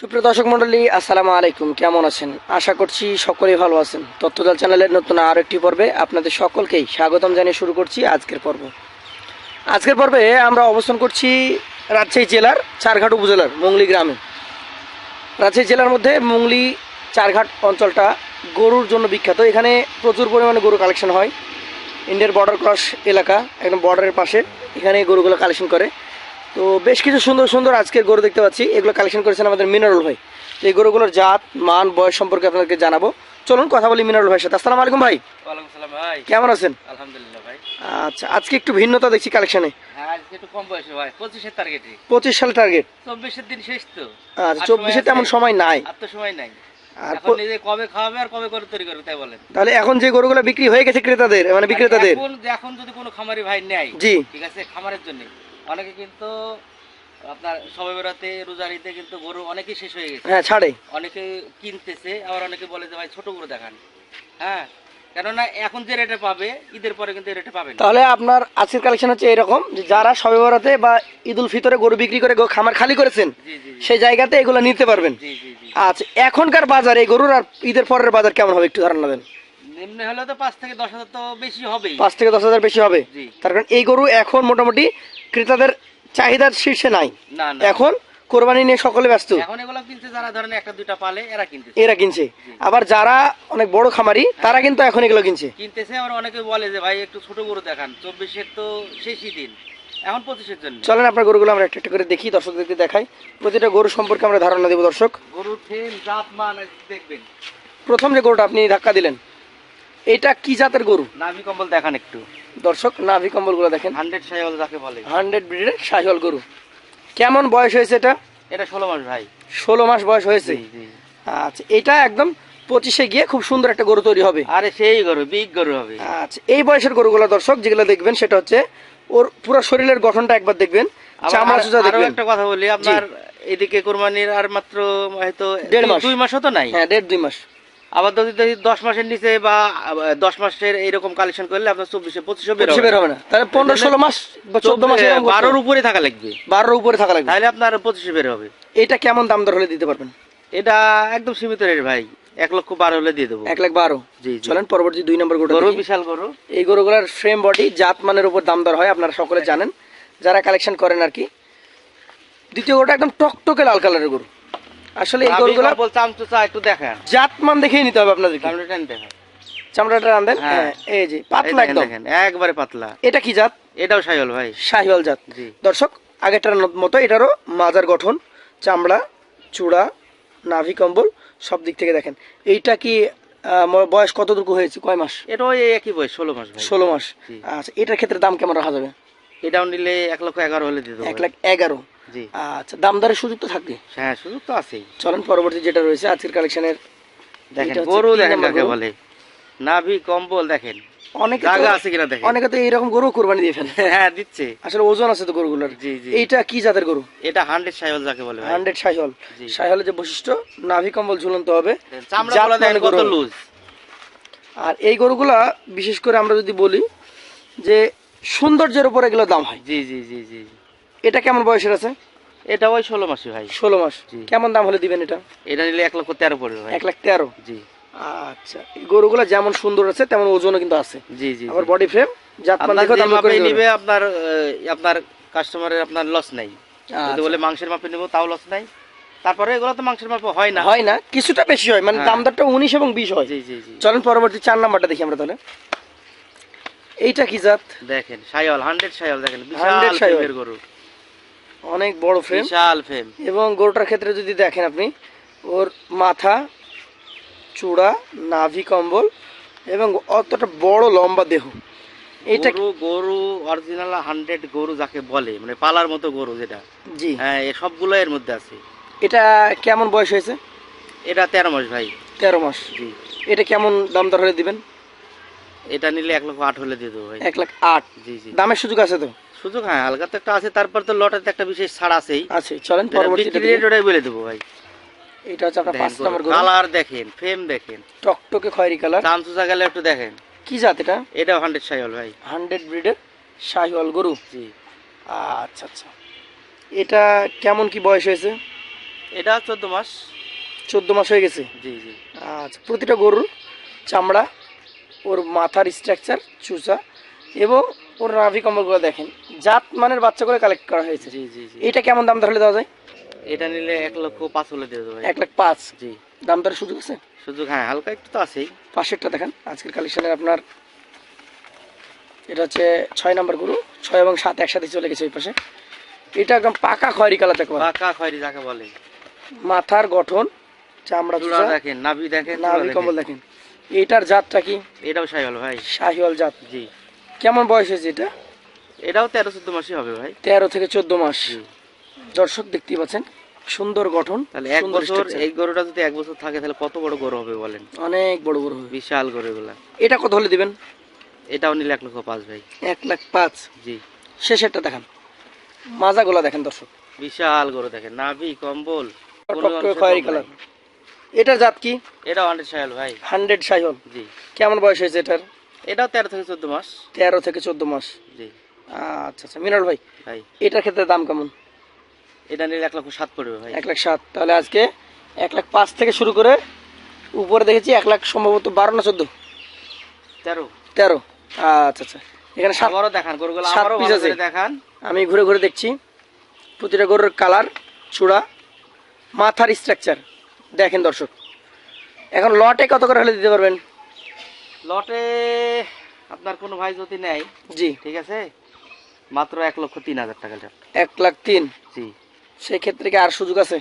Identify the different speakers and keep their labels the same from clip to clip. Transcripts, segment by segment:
Speaker 1: সুপ্রিয় দর্শক মন্ডলী, আসসালামু আলাইকুম। কেমন আছেন? আশা করছি সকলেই ভালো আছেন। তথ্যদল চ্যানেলের নতুন আরও একটি পর্বে আপনাদের সকলকেই স্বাগতম জানিয়ে শুরু করছি আজকের পর্ব। আজকের পর্বে আমরা অবস্থান করছি রাজশাহী জেলার চারঘাট উপজেলার মংলি গ্রামে। রাজশাহী জেলার মধ্যে মংলি চারঘাট অঞ্চলটা গরুর জন্য বিখ্যাত। এখানে প্রচুর পরিমাণে গরু কালেকশন হয়। ইন্ডিয়ার বর্ডার ক্রস এলাকা, একদম বর্ডারের পাশে। এখানে গরুগুলো কালেকশন করে। তো বেশ কিছু সুন্দর সুন্দর আজকের গরু দেখতে পাচ্ছি। এগুলো কালেকশন করেছেন আমাদের মিনারুল ভাই। তো এই গরুগুলোর জাত মান বয়স সম্পর্কে আপনাদেরকে জানাব। চলুন কথা বলি মিনারুল ভাইয়ের সাথে। আসসালামু আলাইকুম ভাই।
Speaker 2: ভাই।
Speaker 1: কেমন আছেন?
Speaker 2: আলহামদুলিল্লাহ ভাই।
Speaker 1: আচ্ছা আজকে একটু ভিন্নতা দেখছি কালেকশনে
Speaker 2: হ্যাঁ টার্গেটে
Speaker 1: পঁচিশ সাল টার্গেট
Speaker 2: চব্বিশের দিন শেষ তো।
Speaker 1: আচ্ছা চব্বিশে তেমন সময় নাই।
Speaker 2: আর তো সময় নাই। এখন কবে খাওয়াবে আর কবে করে তৈরি করবে
Speaker 1: তাহলে এখন যে গরুগুলো বিক্রি হয়ে গেছে ক্রেতাদের মানে বিক্রেতাদের।
Speaker 2: এখন এখন যদি কোনো খামারি ভাই নেয়
Speaker 1: জি।
Speaker 2: ঠিক আছে খামারের জন্য অনেকে কিন্তু আপনার সবে বেড়াতে রোজারিতে কিন্তু গরু অনেকেই শেষ হয়ে গেছে।
Speaker 1: হ্যাঁ ছাড়ে।
Speaker 2: অনেকে কিনতেছে আবার অনেকে বলে যে ভাই ছোট গরু দেখান। হ্যাঁ কেননা এখন যে রেটে পাবে ঈদের পরে কিন্তু রেটে পাবে
Speaker 1: তাহলে আপনার আজকের কালেকশন হচ্ছে এরকম যে যারা সবে বরাতে বা ঈদুল ফিতরে গরু বিক্রি করে খামার খালি করেছেন সেই জায়গাতে এগুলো নিতে পারবেন। আচ্ছা এখনকার বাজার এই গরুর আর ঈদের পরের বাজার কেমন হবে একটু ধারণা দেন?
Speaker 2: নিম্নে হলে তো পাঁচ থেকে দশ হাজার তো বেশি হবে
Speaker 1: পাঁচ থেকে দশ হাজার বেশি হবে। তার কারণ এই গরু এখন মোটামুটি ক্রেতাদের চাহিদার শীর্ষে নাই। এখন কোরবানি নিয়ে সকলে ব্যস্ত।
Speaker 2: এখন এগুলো কিনছে যারা ধরেন একটা দুইটা পালে এরা কিনতেছে।
Speaker 1: এরা কিনছে। আবার যারা অনেক বড় খামারি তারা কিন্তু এখন এগুলো কিনছে।
Speaker 2: কিনতেছে আবার অনেকে বলে যে ভাই একটু ছোট গরু দেখান। চব্বিশের তো শেষই দিন। এখন পঁচিশের জন্য।
Speaker 1: চলেন আপনার গরুগুলো আমরা একটা একটা করে দেখি দর্শকদেরকে দেখাই। প্রতিটা গরু সম্পর্কে আমরা ধারণা দেবো দর্শক।
Speaker 2: গরুর ফেল জাত মান দেখবেন।
Speaker 1: প্রথম যে গরুটা আপনি ধাক্কা দিলেন এটা কি জাতের গরু?
Speaker 2: নাভি কম্বল দেখান একটু।
Speaker 1: দর্শক নাভি কম্বলগুলো দেখেন।
Speaker 2: হান্ড্রেড সাইওয়াল যাকে বলে।
Speaker 1: হান্ড্রেড ব্রিডের শাহিওয়াল গরু। কেমন বয়স হয়েছে এটা?
Speaker 2: এটা ষোলো মাস ভাই।
Speaker 1: ষোলো মাস বয়স হয়েছে? আচ্ছা এটা একদম পঁচিশে গিয়ে খুব সুন্দর একটা গরু তৈরি হবে।
Speaker 2: আরে সেই গরু বিগ গরু হবে।
Speaker 1: আচ্ছা এই বয়সের গরুগুলো দর্শক যেগুলো দেখবেন সেটা হচ্ছে ওর পুরো শরীরের গঠনটা একবার দেখবেন চামড়া
Speaker 2: আরও
Speaker 1: দেখবেন।
Speaker 2: একটা কথা বলি আপনার এদিকে কোরবানির আর মাত্র হয়তো
Speaker 1: দেড় মাস।
Speaker 2: দুই মাসও তো নাই?
Speaker 1: হ্যাঁ দেড় দুই মাস।
Speaker 2: আবার যদি দশ মাসের নিচে বা দশ মাসের এইরকম কালেকশন করলে আপনার চব্বিশে পঁচিশে বের
Speaker 1: হবে না। তাহলে পনেরো ষোলো মাস বা চোদ্দ মাস
Speaker 2: বারোর উপরে থাকা লাগবে।
Speaker 1: বারোর উপরে থাকা লাগবে।
Speaker 2: তাহলে আপনার পঁচিশে বের হবে।
Speaker 1: এটা কেমন দাম দর হলে দিতে পারবেন?
Speaker 2: এটা একদম সীমিত রেট ভাই। এক লক্ষ বারো হলে দিয়ে দেবো।
Speaker 1: এক লাখ বারো?
Speaker 2: জি জি।
Speaker 1: চলেন পরবর্তী দুই নম্বর গরু
Speaker 2: গরু বিশাল গরু।
Speaker 1: এই গরুগুলোর ফ্রেম বডি জাত মানের উপর দাম দর হয় আপনারা সকলে জানেন। যারা কালেকশন করেন আর কি। দ্বিতীয় গরুটা একদম টকটকে লাল কালারের গরু। আসলে এই গরুগুলো
Speaker 2: চামচুচা একটু দেখান।
Speaker 1: জাত মান দেখেই নিতে হবে আপনাদেরকে
Speaker 2: চামড়াটা দেখান।
Speaker 1: চামড়াটা
Speaker 2: হ্যাঁ।
Speaker 1: হ্যাঁ এই যে পাতলা একদম।
Speaker 2: দেখেন একবারে পাতলা।
Speaker 1: এটা কি জাত?
Speaker 2: এটাও সাইল ভাই।
Speaker 1: শাহিওয়াল জাত। দর্শক আগেরটার মতো এটারও মাজার গঠন চামড়া চূড়া নাভি কম্বল সব দিক থেকে দেখেন। এইটা কি বয়স কতটুকু হয়েছে? কয় মাস?
Speaker 2: এটাও এই একই বয়স ষোলো মাস
Speaker 1: ষোলো মাস। আচ্ছা এটার ক্ষেত্রে দাম কেমন রাখা যাবে?
Speaker 2: এটাও নিলে এক লক্ষ এগারো হলে দেবো
Speaker 1: এক লাখ এগারো।
Speaker 2: জি।
Speaker 1: আচ্ছা দাম দরের সুযোগ তো থাকবে
Speaker 2: হ্যাঁ সুযোগ তো আছেই।
Speaker 1: চলেন পরবর্তী যেটা রয়েছে আজকের কালেকশনের
Speaker 2: দেখেন গরু দেখেন কাকে বলে। নাভি কম্বল দেখেন।
Speaker 1: অনেকে
Speaker 2: জায়গা আছে কিনা দেখেন।
Speaker 1: অনেকে তো এইরকম গরু কোরবানি দিয়ে ফেলে।
Speaker 2: হ্যাঁ দিচ্ছে।
Speaker 1: আসলে ওজন আছে তো গরুগুলোর।
Speaker 2: জি জি।
Speaker 1: কি জাতের গরু?
Speaker 2: এটা যাকে বলে।
Speaker 1: যে বৈশিষ্ট্য নাভি কম্বল ঝুলন্ত হবে।
Speaker 2: চামড়া দেখেন
Speaker 1: মানে
Speaker 2: কত
Speaker 1: গরু।
Speaker 2: লুজ
Speaker 1: আর এই গরুগুলা বিশেষ করে আমরা যদি বলি যে সৌন্দর্যের উপর এগুলো দাম হয়।
Speaker 2: জি জি জি জি।
Speaker 1: এটা কেমন বয়সের আছে?
Speaker 2: এটা ওই ষোলো মাসে ভাই।
Speaker 1: ষোলো মাস। কেমন দাম হলে দিবেন এটা?
Speaker 2: এটা নিলে এক লক্ষ তেরো পড়বে ভাই।
Speaker 1: এক লাখ তেরো?
Speaker 2: জি।
Speaker 1: আচ্ছা এই গরুগুলা যেমন সুন্দর আছে তেমন ওজনও কিন্তু আছে।
Speaker 2: জি জি
Speaker 1: আবার বডি ফ্রেম জাত মান
Speaker 2: আপনার
Speaker 1: দেখো দাম করে
Speaker 2: নিবে আপনার আপনার কাস্টমারের আপনার লস নাই। যদি
Speaker 1: আচ্ছা।
Speaker 2: বলে মাংসের মাপে নেব তাও লস নাই। তারপরে এগুলো তো মাংসের মাপে হয় না।
Speaker 1: হয় না কিছুটা বেশি হয় মানে
Speaker 2: হ্যাঁ।
Speaker 1: দাম দরটা উনিশ এবং বিশ হয়।
Speaker 2: জি জি জি।
Speaker 1: চলেন পরবর্তী চার নাম্বারটা দেখি আমরা তাহলে। এইটা কি জাত?
Speaker 2: দেখেন সাইওয়াল হান্ড্রেড সাইওয়াল দেখেন
Speaker 1: 100
Speaker 2: বিশাল গরু।
Speaker 1: অনেক বড় ফ্রেম
Speaker 2: বিশাল ফ্রেম
Speaker 1: এবং গরুটার ক্ষেত্রে যদি দেখেন আপনি ওর মাথা চূড়া নাভি কম্বল এবং অতটা বড় লম্বা দেহ। এইটা
Speaker 2: গরু গরু অরিজিনাল হান্ড্রেড গরু যাকে বলে মানে পালার মতো গরু যেটা।
Speaker 1: জি।
Speaker 2: হ্যাঁ এ সবগুলো এর মধ্যে আছে।
Speaker 1: এটা কেমন বয়স হয়েছে?
Speaker 2: এটা তেরো মাস ভাই।
Speaker 1: তেরো মাস।
Speaker 2: জি।
Speaker 1: এটা কেমন দাম দর হলে দিবেন?
Speaker 2: এটা নিলে এক লক্ষ আট হলে দিয়ে দেবো ভাই।
Speaker 1: এক লাখ আট।
Speaker 2: জি জি।
Speaker 1: দামের সুযোগ আছে তো?
Speaker 2: সুযোগ হ্যাঁ হালকা তো একটা আছে তারপর তো লটাতে একটা বিশেষ ছাড় আছেই।
Speaker 1: আছে চলেন পরবর্তী
Speaker 2: বিক্রি রেট ওটাই বলে দেবো ভাই।
Speaker 1: এটা হচ্ছে আপনার পাঁচ নম্বর গরু।
Speaker 2: কালার দেখেন ফ্রেম দেখেন।
Speaker 1: টকটকে খয়েরি কালার
Speaker 2: চামচুচা গেলে একটু দেখেন।
Speaker 1: কি জাত এটা?
Speaker 2: এটাও হান্ড্রেড সাইওয়াল ভাই।
Speaker 1: হান্ড্রেড ব্রিডের শাহিওয়াল গরু?
Speaker 2: জি।
Speaker 1: আচ্ছা আচ্ছা। এটা কেমন কি বয়স হয়েছে?
Speaker 2: এটা চোদ্দ মাস।
Speaker 1: চোদ্দ মাস হয়ে গেছে?
Speaker 2: জি জি।
Speaker 1: আচ্ছা প্রতিটা গরুর চামড়া ওর মাথার স্ট্রাকচার চুষা এবং ওর নাভি কম্বলগুলো দেখেন জাত মানের বাচ্চা করে কালেক্ট করা হয়েছে।
Speaker 2: জি জি জি।
Speaker 1: এটা কেমন দাম ধরলে দেওয়া যায়?
Speaker 2: এটা নিলে এক লক্ষ পাঁচ হলে দিয়ে দেবো
Speaker 1: এক লাখ পাঁচ।
Speaker 2: জি।
Speaker 1: দাম দরের সুযোগ আছে?
Speaker 2: সুযোগ হ্যাঁ হালকা একটু তো আছেই।
Speaker 1: পাশেরটা দেখেন আজকের কালেকশনের আপনার এটা হচ্ছে ছয় নম্বর গরু ছয় এবং সাত একসাথে চলে গেছে ওই পাশে। এটা একদম পাকা খয়েরি কালার দেখো
Speaker 2: পাকা খয়রি যাকে বলে।
Speaker 1: মাথার গঠন চামড়া
Speaker 2: চূড়া দেখেন নাভি দেখেন
Speaker 1: নাভি কম্বল
Speaker 2: দেখেন।
Speaker 1: এটার জাতটা কি?
Speaker 2: এটাও সাইল ভাই।
Speaker 1: শাহিওয়াল জাত।
Speaker 2: জি।
Speaker 1: কেমন বয়স হয়েছে এটা?
Speaker 2: এটাও তেরো চোদ্দ মাসই হবে ভাই।
Speaker 1: তেরো থেকে চোদ্দ মাস। দর্শক দেখতেই পাচ্ছেন সুন্দর গঠন
Speaker 2: তাহলে এক বছর এই গরুটা যদি এক বছর থাকে তাহলে কত বড় গরু হবে বলেন?
Speaker 1: অনেক বড় বড় হবে।
Speaker 2: বিশাল গরু এগুলা।
Speaker 1: এটা কত হলে দিবেন?
Speaker 2: এটাও নিলে এক লক্ষ পাঁচ ভাই।
Speaker 1: এক লাখ পাঁচ।
Speaker 2: জি।
Speaker 1: শেষেরটা দেখান। মাজাগুলা দেখেন দর্শক।
Speaker 2: বিশাল গরু দেখেন নাভি কম্বল
Speaker 1: খয়েরি কালার। এটার জাত কি?
Speaker 2: এটা হান্ড্রেড সাইল ভাই।
Speaker 1: হান্ড্রেড সাইহল
Speaker 2: জি।
Speaker 1: কেমন বয়স হয়েছে এটার?
Speaker 2: এটাও তেরো থেকে চোদ্দ মাস।
Speaker 1: তেরো থেকে চোদ্দ মাস।
Speaker 2: জি।
Speaker 1: আচ্ছা আচ্ছা। মিনাল ভাই
Speaker 2: ভাই।
Speaker 1: এটার ক্ষেত্রে দাম কেমন?
Speaker 2: এটা নিলে এক লাখ সাত পড়বে ভাই।
Speaker 1: এক লাখ সাত। তাহলে আজকে এক লাখ পাঁচ থেকে শুরু করে উপরে দেখেছি এক লাখ সম্ভবত বারো না চোদ্দ।
Speaker 2: তেরো।
Speaker 1: তেরো। আচ্ছা আচ্ছা। এখানে সাত
Speaker 2: আবারও দেখান গরুগুলো
Speaker 1: সাত
Speaker 2: ভালো
Speaker 1: আছে।
Speaker 2: দেখান।
Speaker 1: আমি ঘুরে ঘুরে দেখছি। প্রতিটা গরুর কালার চূড়া মাথার স্ট্রাকচার দেখেন দর্শক এখন লটে কত করে হলে দিতে পারবেন?
Speaker 2: লটে আপনার কোনো ভাই যদি নেয়
Speaker 1: জি।
Speaker 2: ঠিক আছে? মাত্র এক লক্ষ তিন হাজার টাকা।
Speaker 1: এক লাখ তিন?
Speaker 2: জি।
Speaker 1: সেই ক্ষেত্রে কি আর সুযোগ আছে?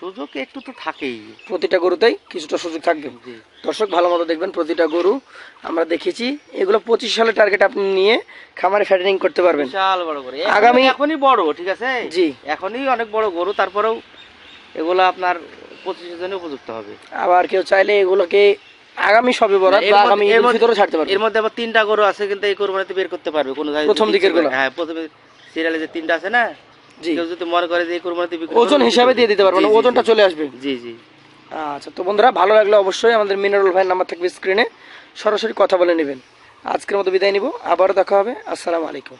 Speaker 2: সুযোগ একটু তো থাকেই।
Speaker 1: প্রতিটা গরুতেই কিছুটা সুযোগ থাকবে।
Speaker 2: জি।
Speaker 1: দর্শক ভালো মতো দেখবেন প্রতিটা গরু আমরা দেখেছি এগুলো পঁচিশ সালের টার্গেট আপনি নিয়ে খামারে ফ্যাটেনিং করতে পারবেন।
Speaker 2: বিশাল বড়
Speaker 1: আগামী-
Speaker 2: আগামী এখনই বড় ঠিক আছে?
Speaker 1: জি।
Speaker 2: এখনই অনেক বড় গরু তারপরেও এগুলো আপনার পঁচিশের জন্য উপযুক্ত হবে।
Speaker 1: আবার কেউ চাইলে এগুলোকে আগামী সবে বরাত
Speaker 2: এর
Speaker 1: বা
Speaker 2: মধ্যে-
Speaker 1: আগামী
Speaker 2: এর
Speaker 1: ভিতরে ছাড়তে পারবে?
Speaker 2: এর মধ্যে আবার তিনটা গরু আছে কিন্তু এই কোরবানিতে বের করতে পারবে কোনো
Speaker 1: প্রথম দিকের
Speaker 2: হ্যাঁ প্রথমে সিরিয়ালে যে তিনটা আছে না
Speaker 1: জি।
Speaker 2: কেউ যদি মনে করে যে এই কোরবানিতে
Speaker 1: ওজন হিসাবে দিয়ে দিতে পারব
Speaker 2: জি,
Speaker 1: না
Speaker 2: জি,
Speaker 1: ওজনটা চলে আসবে।
Speaker 2: জি জি।
Speaker 1: আচ্ছা তো বন্ধুরা ভালো লাগলে অবশ্যই আমাদের মিনারুল ভাইয়ের নাম্বার থাকবে স্ক্রিনে সরাসরি কথা বলে নেবেন। আজকের মতো বিদায় নিব আবারও দেখা হবে। আসসালামু আলাইকুম।